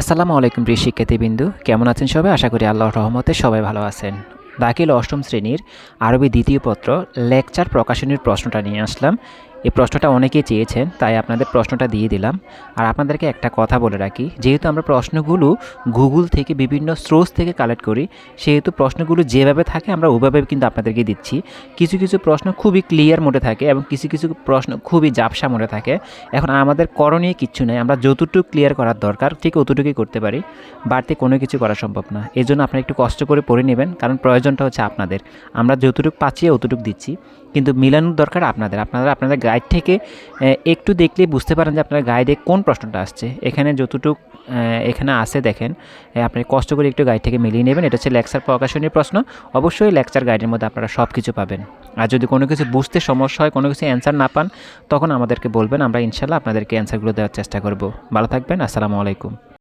আসসালামু আলাইকুম প্রিয় শিক্ষার্থীবৃন্দু। কেমন আছেন সবাই? আশা করি আল্লাহর রহমতে সবাই ভালো আছেন। দাখিল অষ্টম শ্রেণির আরবি দ্বিতীয় পত্র লেকচার প্রকাশনীর প্রশ্নটা নিয়ে আসলাম। এই প্রশ্নটা অনেকেই চেয়েছেন, তাই আপনাদের প্রশ্নটা দিয়ে দিলাম। আর আপনাদেরকে একটা কথা বলে রাখি, যেহেতু আমরা প্রশ্নগুলো গুগল থেকে বিভিন্ন সোর্স থেকে কালেক্ট করি, সেহেতু প্রশ্নগুলো যেভাবে থাকে আমরা ওভাবে কিন্তু আপনাদেরকে দিচ্ছি। কিছু কিছু প্রশ্ন খুবই ক্লিয়ার মোডে থাকে এবং কিছু কিছু প্রশ্ন খুবই জাপসা মোডে থাকে। এখন আমাদের করণীয় কিচ্ছু নেই, আমরা যতটুকু ক্লিয়ার করার দরকার, ঠিক অতটুকুই করতে পারি। বাড়তি কোনো কিছু করা সম্ভব না। এই জন্য আপনারা একটু কষ্ট করে পড়ে নেবেন, কারণ প্রয়োজনটা হচ্ছে আপনাদের। আমরা যতটুকু পাচ্ছি, অতটুকু দিচ্ছি। কিন্তু মিলানোর দরকার আপনাদের। আপনারা, আপনাদের গাইড থেকে একটু দেখলেই বুঝতে পারেন যে আপনার গাইডে কোন প্রশ্নটা আসছে। এখানে যতটুক এখানে আসে দেখেন আপনি কষ্ট করে একটু গাইড থেকে মিলিয়ে নেবেন। এটা হচ্ছে লেকচার প্রকাশনীর প্রশ্ন। অবশ্যই লেকচার গাইডের মধ্যে আপনারা সব কিছু পাবেন। আর যদি কোনো কিছু বুঝতে সমস্যা হয়, কোনো কিছু অ্যান্সার না পান, তখন আমাদেরকে বলবেন, আমরা ইনশাল্লাহ আপনাদেরকে অ্যান্সারগুলো দেওয়ার চেষ্টা করব। ভালো থাকবেন, আসসালামু আলাইকুম।